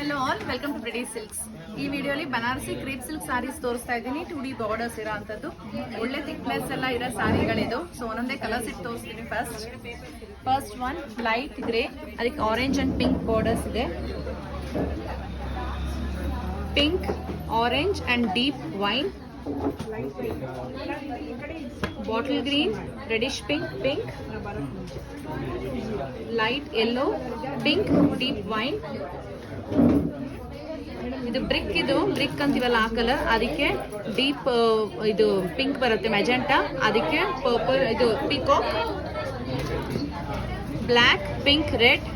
Hello all welcome to ಬ್ರಿಡಿ silks ಈ ವಿಡಿಯೋಲಿ ಬನಾರಸಿ ಕ್ರೀಪ್ ಸಿಲ್ಕ್ ಸಾರೀಸ್ ತೋರಿಸ್ತಾ ಇದ್ದೀನಿ. ಟು ಡಿ ಬಾರ್ಡರ್ಸ್ ಇರೋ ಅಂಥದ್ದು ಒಳ್ಳೆ ಥಿಕ್ನೆಸ್ ಎಲ್ಲ ಇರೋ ಸಾರಿಗಳಿದು. ಸೊ ಒಂದೊಂದೇ ಕಲರ್ಸ್ ಇಟ್ಟು ತೋರಿಸ್ತೀನಿ first first one light grey ಅದಕ್ಕೆ ಆರೆಂಜ್ ಆ್ಯಂಡ್ ಪಿಂಕ್ ಬಾರ್ಡರ್ಸ್ ಇದೆ. Pink orange and deep wine bottle green reddish pink pink light yellow pink deep wine ಇದು ಬ್ರಿಕ್ ಇದು, ಬ್ರಿಕ್ ಅಂತೀವಲ್ಲ ಆ ಕಲರ್ ಅದಕ್ಕೆ ಡೀಪ್ ಇದು ಪಿಂಕ್ ಬರುತ್ತೆ, ಮೆಜೆಂಟಾ. ಅದಕ್ಕೆ ಪರ್ಪಲ್, ಇದು pico. Black, pink, red.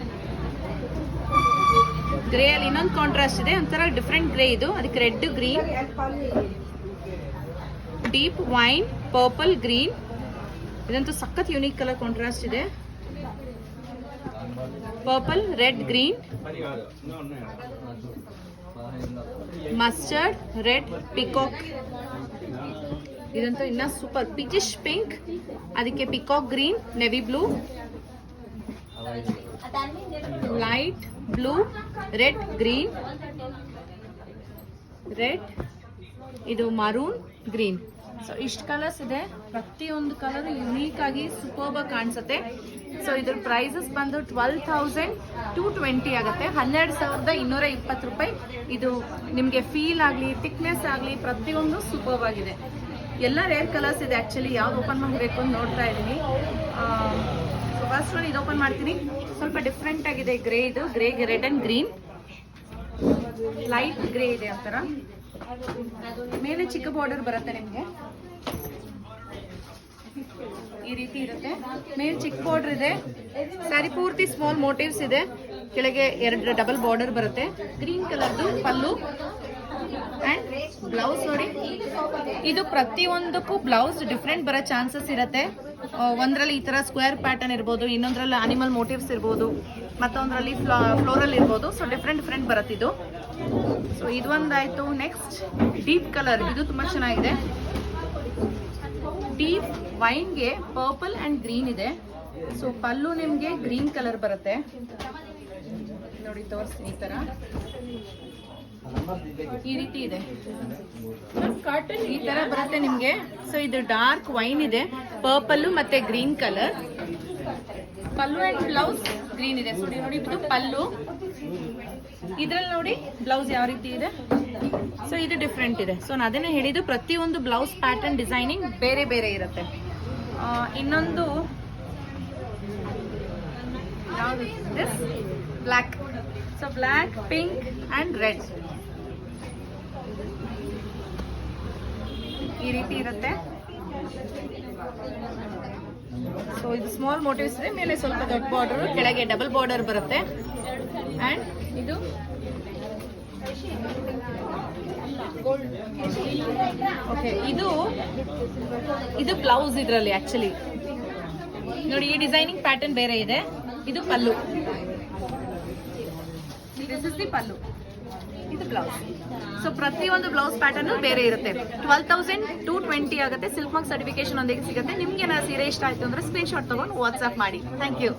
Grey ಅಲ್ಲಿ ಇನ್ನೊಂದು ಕಾಂಟ್ರಾಸ್ಟ್ ಇದೆ. ಒಂಥರ ಡಿಫ್ರೆಂಟ್ ಗ್ರೇ ಇದು. ಅದಕ್ಕೆ red, green. Deep, wine, purple, green. ಇದಂತೂ ಸಖತ್ ಯುನೀಕ್ ಕಲರ್ ಕಾಂಟ್ರಾಸ್ಟ್ ಇದೆ. Purple red green mustard red peacock ಇದಂತೂ ಇನ್ನ ಸೂಪರ್ ಪಿಚಿಶ್ ಪಿಂಕ್ ಅದಕ್ಕೆ peacock green navy blue light blue red green red ಇದು ಮರೂನ್ ಗ್ರೀನ್ ಸೊ ಇಷ್ಟು ಕಲರ್ಸ್ ಇದೆ. ಪ್ರತಿಯೊಂದು ಕಲರ್ ಯುನೀಕ್ ಆಗಿ ಸೂಪರ್ಬಾಗಿ ಕಾಣಿಸುತ್ತೆ. ಸೊ ಇದ್ರ ಪ್ರೈಸಸ್ ಬಂದು ಟ್ವೆಲ್ ತೌಸಂಡ್ ಟು ಟ್ವೆಂಟಿ ಆಗುತ್ತೆ. ಹನ್ನೆರಡು ಸಾವಿರದ ಇನ್ನೂರ ಇಪ್ಪತ್ತು ರೂಪಾಯಿ. ಇದು ನಿಮಗೆ ಫೀಲ್ ಆಗಲಿ ಥಿಕ್ನೆಸ್ ಆಗಲಿ ಪ್ರತಿಯೊಂದು ಸೂಪರ್ಬ್ ಆಗಿದೆ. ಎಲ್ಲ ರೇರ್ ಕಲರ್ಸ್ ಇದೆ ಆ್ಯಕ್ಚುಲಿ ಯಾವ್ದು ಓಪನ್ ಮಾಡಬೇಕು ಅಂತ ನೋಡ್ತಾ ಇದ್ದೀನಿ. ಫಸ್ಟ್ ಒನ್ ಇದು ಓಪನ್ ಮಾಡ್ತೀನಿ. ಸ್ವಲ್ಪ ಡಿಫ್ರೆಂಟ್ ಆಗಿದೆ. ಗ್ರೇ ಇದು. Grey red and green light grey ಇದೆ ಆ ಥರ. ಮೇಲೆ ಚಿಕ್ಕ ಬಾರ್ಡರ್ ಬರುತ್ತೆ ನಿಮಗೆ. ಈ ರೀತಿ ಇರುತ್ತೆ. ಮೇಲೆ ಚಿಕ್ಕ ಬಾರ್ಡರ್ ಇದೆ. ಸ್ಯಾರಿ ಪೂರ್ತಿ ಸ್ಮಾಲ್ ಮೋಟಿವ್ಸ್ ಇದೆ. ಕೆಳಗೆ ಎರಡು ಡಬಲ್ ಬಾರ್ಡರ್ ಬರುತ್ತೆ. ಗ್ರೀನ್ ಕಲರ್ದು ಪಲ್ಲು ಅಂಡ್ ಬ್ಲೌಸ್ ನೋಡಿ. ಇದು ಪ್ರತಿಯೊಂದಕ್ಕೂ ಬ್ಲೌಸ್ ಡಿಫ್ರೆಂಟ್ ಬರೋ ಚಾನ್ಸಸ್ ಇರುತ್ತೆ. ಒಂದರಲ್ಲಿ ಈ ತರ ಸ್ಕ್ವೇರ್ ಪ್ಯಾಟರ್ನ್ ಇರ್ಬೋದು, ಇನ್ನೊಂದರಲ್ಲಿ ಅನಿಮಲ್ ಮೋಟಿವ್ಸ್ ಇರ್ಬೋದು, ಮತ್ತೊಂದರಲ್ಲಿ ಫ್ಲೋರಲ್ ಇರ್ಬೋದು. ಸೊ ಡಿಫ್ರೆಂಟ್ ಡಿಫ್ರೆಂಟ್ ಬರುತ್ತೆ ಇದು. ಸೊ ಇದು ಒಂದಾಯ್ತು ನೆಕ್ಸ್ಟ್ ಡೀಪ್ ಕಲರ್ ಇದು ತುಂಬಾ ಚೆನ್ನಾಗಿದೆ. ಡೀಪ್ ವೈನ್ಗೆ ಪರ್ಪಲ್ ಅಂಡ್ ಗ್ರೀನ್ ಇದೆ. ಸೊ ಪಲ್ಲು ನಿಮಗೆ ಗ್ರೀನ್ ಕಲರ್ ಬರುತ್ತೆ. ನೋಡಿ ತೋರಿಸ್ತೀನಿ ಈ ತರ. ಈ ರೀತಿ ಇದೆ. ಈ ತರ ಬರುತ್ತೆ ನಿಮ್ಗೆ. ಸೊ ಇದು ಡಾರ್ಕ್ ವೈನ್ ಇದೆ. ಪರ್ಪಲ್ ಮತ್ತೆ green colour pallu and blouse green ಇದೆ. ಸೊ ನೋಡಿ ಇದು ಪಲ್ಲು. ಇದ್ರಲ್ಲಿ ನೋಡಿ ಬ್ಲೌಸ್ ಯಾವ ರೀತಿ ಇದೆ. ಸೊ ಇದು ಡಿಫ್ರೆಂಟ್ ಇದೆ. ಸೊ ನಾನು ಅದನ್ನೇ ಹೇಳಿದ್ದು ಪ್ರತಿಯೊಂದು ಬ್ಲೌಸ್ ಪ್ಯಾಟರ್ನ್ ಡಿಸೈನಿಂಗ್ ಬೇರೆ ಬೇರೆ ಇರುತ್ತೆ. ಇನ್ನೊಂದು ಯಾವುದು? Black so black pink and red ಈ ರೀತಿ ಇರುತ್ತೆ. ಸೊ ಇದು ಸ್ಮಾಲ್ ಮೋಟಿವ್ಸ್ ಇದೆ. ಮೇಲೆ ಸ್ವಲ್ಪ ದೊಡ್ಡ ಬಾರ್ಡರ್ ಕೆಳಗೆ ಡಬಲ್ ಬಾರ್ಡರ್ ಬರುತ್ತೆ. ಆ್ಯಂಡ್ ಇದು? ಓಕೆ ಇದು ಇದು ಬ್ಲೌಸ್ ಇದರಲ್ಲಿ ಆಕ್ಚುಲಿ ನೋಡಿ, ಈ ಡಿಸೈನಿಂಗ್ ಪ್ಯಾಟರ್ನ್ ಬೇರೆ ಇದೆ. ಇದು ಪಲ್ಲು. ದಿ ಪಲ್ಲು. ಇದು ಬ್ಲೌಸ್ ಸೊ ಪ್ರತಿಯೊಂದು ಬ್ಲೌಸ್ ಪ್ಯಾಟರ್ನ್ ಬೇರೆ ಇರುತ್ತೆ. ಟ್ವೆಲ್ ತೌಸಂಡ್ ಟು ಟ್ವೆಂಟಿ ಆಗುತ್ತೆ. ಸಿಲ್ಕ್ ಮಾರ್ಕ್ ಸರ್ಟಿಫಿಕೇಶನ್ ಒಂದಿಗೆ ಸಿಗುತ್ತೆ. ನಿಮ್ಗೆ ಏನಾದ್ರು ಸೀರೆ ಇಷ್ಟ ಆಯ್ತು ಅಂದ್ರೆ ಸ್ಕ್ರೀನ್ಶಾಟ್ ತಗೊಂಡು ವಾಟ್ಸ್ಆಪ್ ಮಾಡಿ. Thank you